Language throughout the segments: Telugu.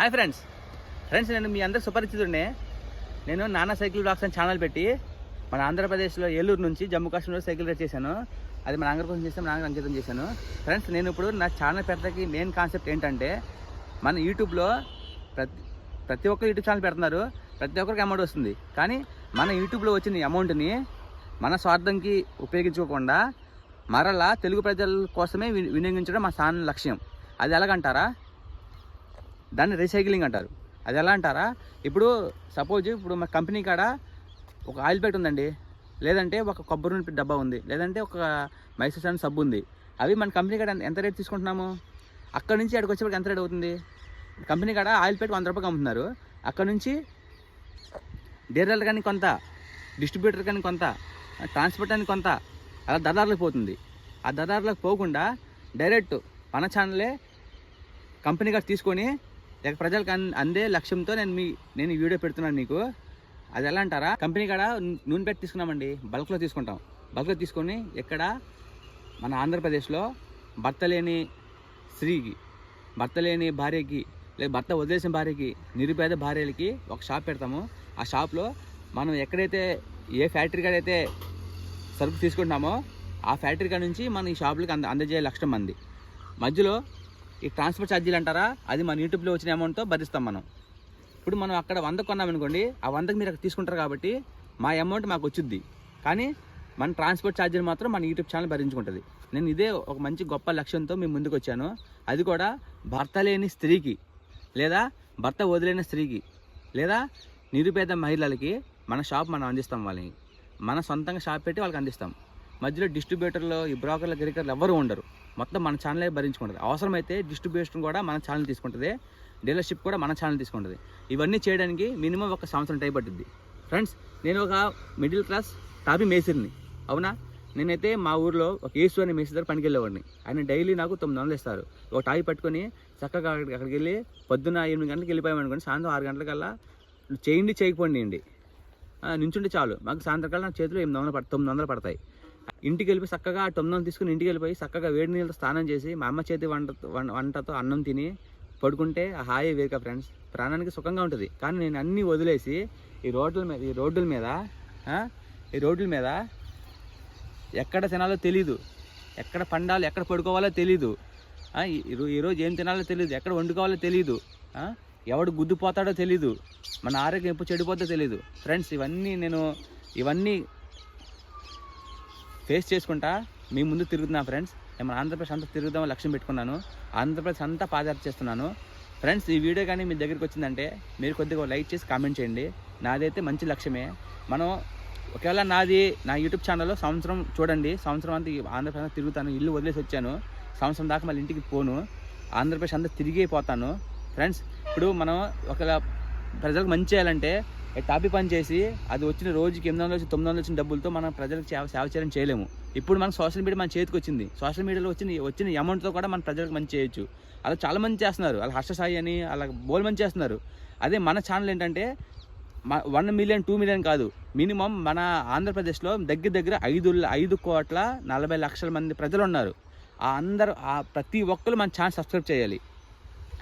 Hi friends. ఫ్రెండ్స్ నేను మీ అందరు సుపరిచితుడినే. నేను నానా సైకిల్ బ్లాగ్స్ అని ఛానల్ పెట్టి మన ఆంధ్రప్రదేశ్లో ఏలూరు నుంచి జమ్మూ కాశ్మీర్లో సైకిల్ రైడ్ చేశాను. అది మన ఆంధ్ర కోసం చేసాను నాన్న అంకితం చేశాను. ఫ్రెండ్స్ నేను ఇప్పుడు నా ఛానల్ పెట్టడానికి మెయిన్ కాన్సెప్ట్ ఏంటంటే మన యూట్యూబ్లో ప్రతి ప్రతి ఒక్కరు యూట్యూబ్ ఛానల్ పెడుతున్నారు. ప్రతి ఒక్కరికి అమౌంట్ వస్తుంది. కానీ మన యూట్యూబ్లో వచ్చిన అమౌంట్ని మన స్వార్థంకి ఉపయోగించుకోకుండా మరలా తెలుగు ప్రజల కోసమే వి- వినియోగించడం మా ఛానల్ లక్ష్యం. అది ఎలాగంటారా? దాన్ని రీసైక్లింగ్ అంటారు. అది ఎలా అంటారా? ఇప్పుడు సపోజ్ ఇప్పుడు మా కంపెనీ కాడ ఒక ఆయిల్ ప్యాకెట్ ఉందండి. లేదంటే ఒక కొబ్బరి నూనె డబ్బా ఉంది. లేదంటే ఒక మైసూర్ శాండ్ సబ్బు ఉంది. అవి మన కంపెనీ కాడ ఎంత రేట్ తీసుకుంటున్నాము? అక్కడ నుంచి అక్కడికి వచ్చేప్పటికి ఎంత రేట్ అవుతుంది? కంపెనీ కాడ ఆయిల్ ప్యాకెట్ వంద రూపాయలు అమ్ముతున్నారు. అక్కడ నుంచి డీలర్లు కానీ కొంత డిస్ట్రిబ్యూటర్ కానీ కొంత ట్రాన్స్పోర్ట్ అని కొంత అలా దళారులకు పోతుంది. ఆ దళారులకు పోకుండా డైరెక్ట్ మన ఛానలే కంపెనీ గారు తీసుకొని ప్రజలకు అందే లక్ష్యంతో నేను మీ నేను ఈ వీడియో పెడుతున్నాను మీకు అది ఎలా అంటారా? కంపెనీ కాడ నూనె పెట్టి తీసుకున్నామండి. బల్క్లో తీసుకుంటాం. బల్క్లో తీసుకొని ఎక్కడ? మన ఆంధ్రప్రదేశ్లో భర్త లేని స్త్రీకి భర్త లేని భార్యకి లేదా భర్త వదిలేసిన భార్యకి నిరుపేద భార్యలకి ఒక షాప్ పెడతాము. ఆ షాప్లో మనం ఎక్కడైతే ఏ ఫ్యాక్టరీ కాడైతే సరుకు తీసుకుంటున్నామో ఆ ఫ్యాక్టరీ కాడ నుంచి మనం ఈ షాపులకు అంద అందజేయ లక్ష్యం మంది. మధ్యలో ఈ ట్రాన్స్పోర్ట్ ఛార్జీలు అంటారా? అది మన యూట్యూబ్లో వచ్చిన అమౌంట్తో భరిస్తాం మనం. ఇప్పుడు మనం అక్కడ వంద కొన్నామనుకోండి ఆ వందకి మీరు అక్కడ తీసుకుంటారు కాబట్టి మా అమౌంట్ మాకు వచ్చింది కానీ మన ట్రాన్స్పోర్ట్ ఛార్జీలు మాత్రం మన యూట్యూబ్ ఛానల్ భరించుకుంటుంది. నేను ఇదే ఒక మంచి గొప్ప లక్ష్యంతో మీ ముందుకు వచ్చాను. అది కూడా భర్త లేని స్త్రీకి లేదా భర్త వదిలేని స్త్రీకి లేదా నిరుపేద మహిళలకి మన షాప్ మనం అందిస్తాం వాళ్ళని. మన సొంతంగా షాప్ పెట్టి వాళ్ళకి అందిస్తాం. మధ్యలో డిస్ట్రిబ్యూటర్లు ఈ బ్రోకర్లు గిరికర్లు ఎవరు ఉండరు. మొత్తం మన ఛానలే భరించుకుంటుంది. అవసరమైతే డిస్ట్రిబ్యూషన్ కూడా మన ఛానల్ తీసుకుంటుంది. డీలర్షిప్ కూడా మన ఛానల్ తీసుకుంటుంది. ఇవన్నీ చేయడానికి మినిమం ఒక సంవత్సరం టైం పడుతుంది ఫ్రెండ్స్ నేను ఒక మిడిల్ క్లాస్ టాపీ మేసిరిని అవునా? నేనైతే మా ఊర్లో ఒక యేసు అనే మేసి దగ్గర పనికి వెళ్ళేవాడిని. ఆయన డైలీ నాకు తొమ్మిది వందలు ఇస్తారు. ఒక టాయి పట్టుకొని చక్కగా అక్కడికి వెళ్ళి పొద్దున్న ఎనిమిది గంటలకు వెళ్ళిపోయామనుకోండి సాయంత్రం ఆరు గంటలకల్లా చేయండి చేయకపోండి నించుంటే చాలు. మాకు సాయంత్రకాలం నా చేతిలో ఎనిమిది వందలు పడ తొమ్మిది వందలు పడతాయి. ఇంటికి వెళ్ళిపోయి చక్కగా ఆ తొమ్మిది వందలు తీసుకుని ఇంటికి వెళ్ళిపోయి చక్కగా వేడి నీళ్ళతో స్నానం చేసి మా అమ్మ చేతి వంట వంటతో అన్నం తిని పడుకుంటే ఆ హాయి వేరుక ఫ్రెండ్స్. ప్రాణానికి సుఖంగా ఉంటుంది. కానీ నేను అన్నీ వదిలేసి ఈ రోడ్ల మీద ఈ రోడ్ల మీద ఈ రోడ్ల మీద ఎక్కడ తినాలో తెలీదు. ఎక్కడ పండాలో ఎక్కడ పడుకోవాలో తెలీదు. ఈరోజు ఏం తినాలో తెలియదు ఎక్కడ వండుకోవాలో తెలియదు ఎవడు గుద్దుపోతాడో తెలీదు. మన ఆరోగ్యం ఎప్పుడు చెడిపోద్దో తెలీదు. ఫ్రెండ్స్ ఇవన్నీ నేను ఇవన్నీ ఫేస్ చేసుకుంటా మీ ముందు తిరుగుతున్నా ఫ్రెండ్స్. నేను మన ఆంధ్రప్రదేశ్ అంతా తిరుగుదాం లక్ష్యం పెట్టుకున్నాను. ఆంధ్రప్రదేశ్ అంతా పాదయాత్ర చేస్తున్నాను. ఫ్రెండ్స్ ఈ వీడియో కానీ మీ దగ్గరికి వచ్చిందంటే మీరు కొద్దిగా లైక్ చేసి కామెంట్ చేయండి. నాదైతే మంచి లక్ష్యమే. మనం ఒకవేళ నాది నా యూట్యూబ్ ఛానల్లో సంవత్సరం చూడండి. సంవత్సరం అంతా ఆంధ్రప్రదేశ్ తిరుగుతాను. ఇల్లు వదిలేసి వచ్చాను. సంవత్సరం దాకా మళ్ళీ ఇంటికి పోను. ఆంధ్రప్రదేశ్ అంతా తిరిగి పోతాను. ఫ్రెండ్స్ ఇప్పుడు మనం ఒకవేళ ప్రజలకు మంచి చేయాలంటే టాపీ పని చేసి అది వచ్చిన రోజుకి ఎనిమిది వందలు వచ్చి తొమ్మిది వందలు వచ్చిన డబ్బులతో మనం ప్రజలకు సేవ సేవ చేయడం చేయలేము. ఇప్పుడు మనం సోషల్ మీడియా మన చేతికి వచ్చింది. సోషల్ మీడియాలో వచ్చిన వచ్చిన అమౌంట్తో కూడా మన ప్రజలకు మంచి చేయొచ్చు. అలా చాలా మంది చేస్తున్నారు. అలా హర్షసాయి అని అలా బోల్ మంది చేస్తున్నారు. అదే మన ఛానల్ ఏంటంటే వన్ మిలియన్ టూ మిలియన్ కాదు. మినిమం మన ఆంధ్రప్రదేశ్లో దగ్గర దగ్గర ఐదు ఐదు కోట్ల నలభై లక్షల మంది ప్రజలు ఉన్నారు. ఆ అందరూ ఆ ప్రతి ఒక్కరు మన ఛానల్ సబ్స్క్రైబ్ చేయాలి.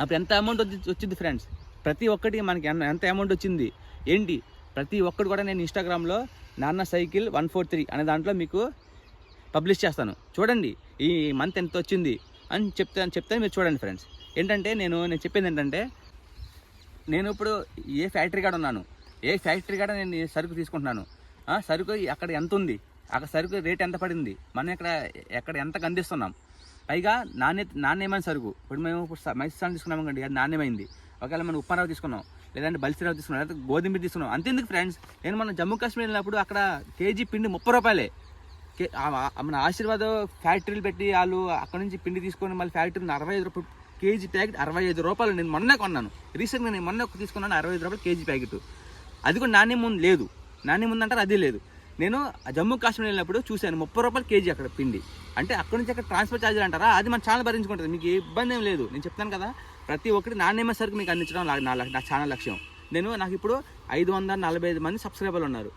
అప్పుడు ఎంత అమౌంట్ వచ్చింది ఫ్రెండ్స్ ప్రతి ఒక్కటి మనకి ఎంత అమౌంట్ వచ్చింది? ఏంటి? ప్రతి ఒక్కడు కూడా నేను ఇన్స్టాగ్రామ్లో నాన్న సైకిల్ వన్ ఫోర్ త్రీ అనే దాంట్లో మీకు పబ్లిష్ చేస్తాను. చూడండి ఈ మంత్ ఎంత వచ్చింది అని చెప్తాను చెప్తాను మీరు చూడండి ఫ్రెండ్స్. ఏంటంటే నేను నేను చెప్పింది ఏంటంటే నేను ఇప్పుడు ఏ ఫ్యాక్టరీ కాడ ఉన్నాను? ఏ ఫ్యాక్టరీ కాడ నేను సరుకు తీసుకుంటున్నాను? సరుకు అక్కడ ఎంత ఉంది? అక్కడ సరుకు రేట్ ఎంత పడింది? మనం ఇక్కడ ఎక్కడ ఎంత అందిస్తున్నాం? పైగా నాణ్యత నాణ్యమైన సరుకు. ఇప్పుడు మేము ఇప్పుడు మైసూర్ తీసుకున్నాం కండి అది నాణ్యమైంది. ఒకవేళ మనం ఉప్మారావు తీసుకున్నాం లేదంటే బలిసిరావు తీసుకున్నాం లేదంటే గోధుమ తీసుకున్నాం అంతేందుకు ఫ్రెండ్స్ నేను మన జమ్మూ కాశ్మీర్ వెళ్ళినప్పుడు అక్కడ కేజీ పిండి ముప్పై రూపాయలే. కే- మన ఆశీర్వాద్ ఫ్యాక్టరీలు పెట్టి వాళ్ళు అక్కడ నుంచి పిండి తీసుకొని మళ్ళీ ఫ్యాక్టరీని అరవై ఐదు రూపాయలు కేజీ ప్యాకెట్ అరవై ఐదు రూపాయలు నేను మొన్నే కొన్నాను. రీసెంట్గా నేను మొన్న తీసుకున్నాను అరవై ఐదు రూపాయలు కేజీ ప్యాకెట్. అది కూడా నాణ్యం ముందు లేదు. నాణ్యం ముందు అంటారు అది లేదు. నేను జమ్మూ కాశ్మీర్ వెళ్ళినప్పుడు చూశాను ముప్పై రూపాయలు కేజీ అక్కడ పిండి. అంటే అక్కడ నుంచి అక్కడ ట్రాన్స్ఫర్ ఛార్జీలు అంటారా? అది మన ఛానల్ భరించుకుంటుంది. మీకు ఇబ్బంది ఏం లేదు. నేను చెప్తాను కదా ప్రతి ఒక్కటి నాణ్యమైన సరికి మీకు అందించడం నా- నా ఛానల్ లక్ష్యం. నేను నాకు ఇప్పుడు ఐదు వందల నలభై ఐదు మంది సబ్స్క్రైబర్లు ఉన్నారు.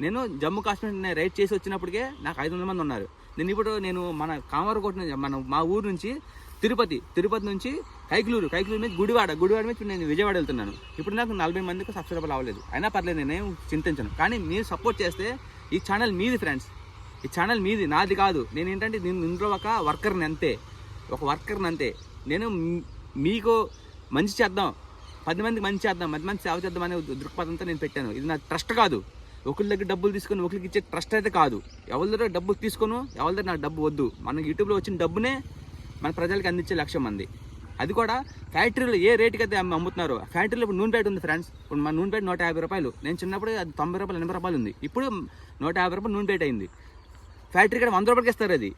నేను జమ్మూ కాశ్మీర్ నేను రైడ్ చేసి వచ్చినప్పటికే నాకు ఐదు వందల మంది ఉన్నారు. నేను ఇప్పుడు నేను మన కామరకోట నుంచి మన మా ఊరు నుంచి తిరుపతి తిరుపతి నుంచి కైకులూరు కైకులూరు మీద గుడివాడ గుడివాడ మీద నేను విజయవాడ వెళ్తున్నాను. ఇప్పుడు నాకు నలభై మందికి సబ్స్క్రైబర్లు అవ్వలేదు. అయినా పర్లేదు నేనేం చింతించను. కానీ మీరు సపోర్ట్ చేస్తే ఈ ఛానల్ మీది ఫ్రెండ్స్. ఈ ఛానల్ మీది నాది కాదు. నేను ఏంటంటే నేను ఇందులో ఒక వర్కర్ని అంతే. ఒక వర్కర్ని అంతే. నేను మీకు మంచి చేద్దాం. పది మందికి మంచి చేద్దాం. పది మంది సేవ చేద్దాం అనే దృక్పథంతో నేను పెట్టాను. ఇది నా ట్రస్ట్ కాదు. ఒకరి దగ్గర డబ్బులు తీసుకొని ఒకరికి ఇచ్చే ట్రస్ట్ అయితే కాదు. ఎవరి దగ్గర డబ్బులు తీసుకోను ఎవరి దగ్గర నాకు డబ్బు వద్దు. మనకి యూట్యూబ్లో వచ్చిన డబ్బునే మన ప్రజలకు అందించే లక్ష్యం మంది అది కూడా ఫ్యాక్టరీలో ఏ రేటుకి అయితే అమ్ముతున్నారు ఫ్యాక్టరీలో ఇప్పుడు నూనె ప్యాకెట్ ఉంది ఫ్రెండ్స్ ఇప్పుడు మన నూనె ప్యాకెట్ నూట యాభై రూపాయలు. నేను చిన్నప్పుడు అది తొంభై రూపాయలు ఎనభై రూపాయలు ఉంది. ఇప్పుడు నూట యాభై రూపాయలు నూనె ప్యాకెట్ అయింది. ఫ్యాక్టరీ కాడ వంద రూపాయలకి ఇస్తారు అది.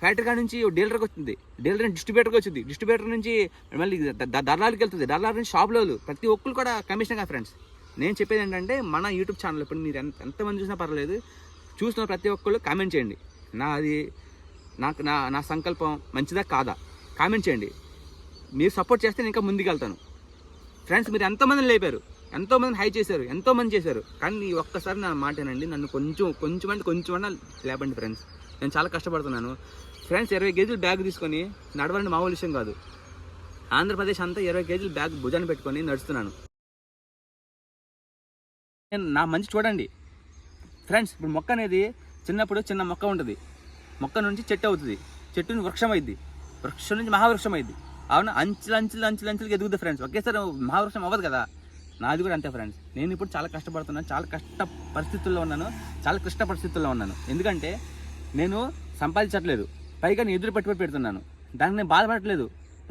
ఫ్యాక్టరీ కాడ నుంచి డీలర్కి వచ్చింది డీలర్ నుంచి డిస్ట్రిబ్యూటర్కి వచ్చింది డిస్ట్రిబ్యూటర్ నుంచి మళ్ళీ దర్లాలకి వెళ్తుంది. దర్లాల నుంచి షాప్లో ప్రతి ఒక్కరు కూడా కమిషన్ కాదు ఫ్రెండ్స్ నేను చెప్పేది ఏంటంటే మన యూట్యూబ్ ఛానల్ ఇప్పుడు మీరు ఎంత ఎంతమంది చూసినా పర్లేదు చూసిన ప్రతి ఒక్కళ్ళు కామెంట్ చేయండి. నా అది నాకు నా నా సంకల్పం మంచిదా కాదా? కామెంట్ చేయండి. మీరు సపోర్ట్ చేస్తే నేను ఇంకా ముందుకెళ్తాను. ఫ్రెండ్స్ మీరు ఎంతమందిని లేపారు? ఎంతోమందిని హై చేశారు ఎంతోమంది చేశారు. కానీ ఈ ఒక్కసారి నా మాటేనండి నన్ను కొంచెం కొంచెం అంటే కొంచెం అన్నా లేపండి ఫ్రెండ్స్ నేను చాలా కష్టపడుతున్నాను. ఫ్రెండ్స్ ఇరవై కేజీలు బ్యాగ్ తీసుకొని నడవాలంటే మామూలు విషయం కాదు. ఆంధ్రప్రదేశ్ అంతా ఇరవై కేజీలు బ్యాగ్ భుజాన్ని పెట్టుకొని నడుస్తున్నాను. నేను నా మంచి చూడండి. ఫ్రెండ్స్ ఇప్పుడు మొక్క అనేది చిన్నప్పుడు చిన్న మొక్క ఉంటుంది. మొక్క నుంచి చెట్టు అవుతుంది. చెట్టు నుంచి వృక్షం అయింది వృక్షం నుంచి మహావృక్షం అయింది అవును? అంచులు అంచులు అంచులు అంచులకి ఎదుగుతుంది ఫ్రెండ్స్ ఒకేసారి మహావృక్షం అవ్వదు కదా. నాది కూడా అంతే ఫ్రెండ్స్ నేను ఇప్పుడు చాలా కష్టపడుతున్నాను చాలా కష్ట పరిస్థితుల్లో ఉన్నాను చాలా క్లిష్ట పరిస్థితుల్లో ఉన్నాను. ఎందుకంటే నేను సంపాదించట్లేదు పైగా నేను ఎదురు పెట్టుబడి పెడుతున్నాను. దానికి నేను బాధపడట్లేదు.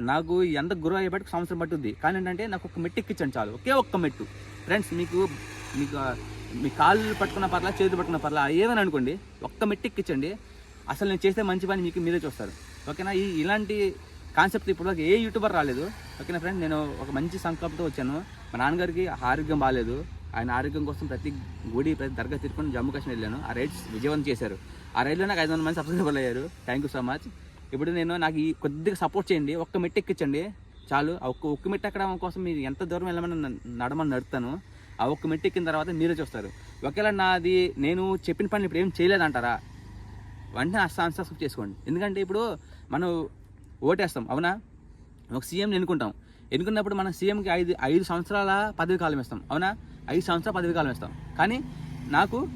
నాకు ఎంత గురువు అయ్యేపటికి సంవత్సరం పట్టుద్ది. కానీ ఏంటంటే నాకు ఒక మెట్టు ఎక్కించండి చాలు ఒకే ఒక్క మెట్టు. ఫ్రెండ్స్ మీకు మీకు మీ కాళ్ళు పట్టుకున్న పర్లా చేతులు పట్టుకున్న పర్లా ఏమని అనుకోండి ఒక్క మెట్టు ఎక్కించండి అసలు నేను చేస్తే మంచి పని మీకు మీరే చూస్తారు. ఓకేనా? ఈ ఇలాంటి కాన్సెప్ట్ ఇప్పుడు ఏ యూట్యూబర్ రాలేదు. ఓకేనా ఫ్రెండ్ నేను ఒక మంచి సంకల్పంతో వచ్చాను. మా నాన్నగారికి ఆరోగ్యం బాగాలేదు ఆయన ఆరోగ్యం కోసం ప్రతి గుడి ప్రతి దర్గా తిరుకొని జమ్మూ కాశ్మీర్ వెళ్ళాను. ఆ రైడ్స్ విజయవంతం చేశారు. ఆ రైడ్లో నాకు ఐదు వందల మంది సబ్స్క్రైబర్లు అయ్యారు. థ్యాంక్ యూ సో మచ్ ఇప్పుడు నేను నాకు ఈ కొద్దిగా సపోర్ట్ చేయండి. ఒక్క మెట్టు ఎక్కించండి. చాలు. ఆ ఒక్క ఒక్క మెట్టు ఎక్కడం కోసం మీరు ఎంత దూరం వెళ్ళమని నడమని నడుతాను ఆ ఒక్క మెట్టు ఎక్కిన తర్వాత మీరే చూస్తారు. ఒకవేళ నాది నేను చెప్పిన పని ఇప్పుడు ఏం చేయలేదంటారా? వెంటనే అన్సబ్స్క్రైబ్ చేసుకోండి. ఎందుకంటే ఇప్పుడు మనం ఓటేస్తాం. అవునా? ఒక సీఎంని ఎన్నుకుంటాం. ఎన్నుకున్నప్పుడు మనం సీఎంకి ఐదు ఐదు సంవత్సరాల పదవి కాలం ఇస్తాం. అవునా? ఐదు సంవత్సరాల పదవి కాలం ఇస్తాం. కానీ నాకు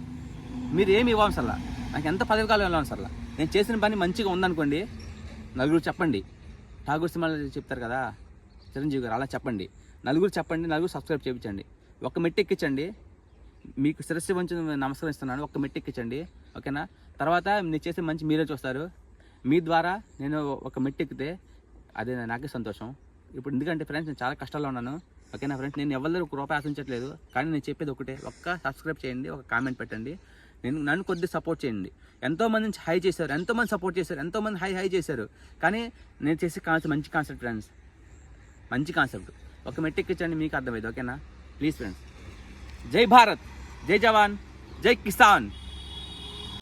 మీరు ఏమి ఇవ్వవసరలా నాకు ఎంత పదవి కాలం సర్లా. నేను చేసిన పని మంచిగా ఉందనుకోండి నలుగురు చెప్పండి. ఠాగూర్ సినిమాలు చెప్తారు కదా చిరంజీవి గారు అలా చెప్పండి. నలుగురు చెప్పండి నలుగురు సబ్స్క్రైబ్ చేయించండి. ఒక మెట్టు ఎక్కించండి. మీకు శిరస్సు వంచి నమస్కరిస్తున్నాను. ఒక మెట్టు ఎక్కించండి. ఓకేనా? తర్వాత నేను చేసే మంచి మీరే చూస్తారు. మీ ద్వారా నేను ఒక మెట్టు ఎక్కితే అదే నాకే సంతోషం. ఇప్పుడు ఎందుకంటే ఫ్రెండ్స్ నేను చాలా కష్టాల్లో ఉన్నాను. ఓకేనా ఫ్రెండ్స్ నేను ఎవరి ఒక రూపాయి ఆశించట్లేదు. కానీ నేను చెప్పేది ఒకటే ఒక్క సబ్స్క్రైబ్ చేయండి ఒక కామెంట్ పెట్టండి. నేను నన్ను కొద్దిగా సపోర్ట్ చేయండి. ఎంతోమంది నుంచి హై చేశారు ఎంతోమంది సపోర్ట్ చేశారు ఎంతోమంది హై హై చేశారు. కానీ నేను చేసే కాన్సెప్ట్ మంచి కాన్సెప్ట్ ఫ్రెండ్స్ మంచి కాన్సెప్ట్ ఒక మెట్టు ఇచ్చండి మీకు అర్థమైంది ఓకేనా ప్లీజ్ ఫ్రెండ్స్ జై భారత్ జై జవాన్ జై కిసాన్.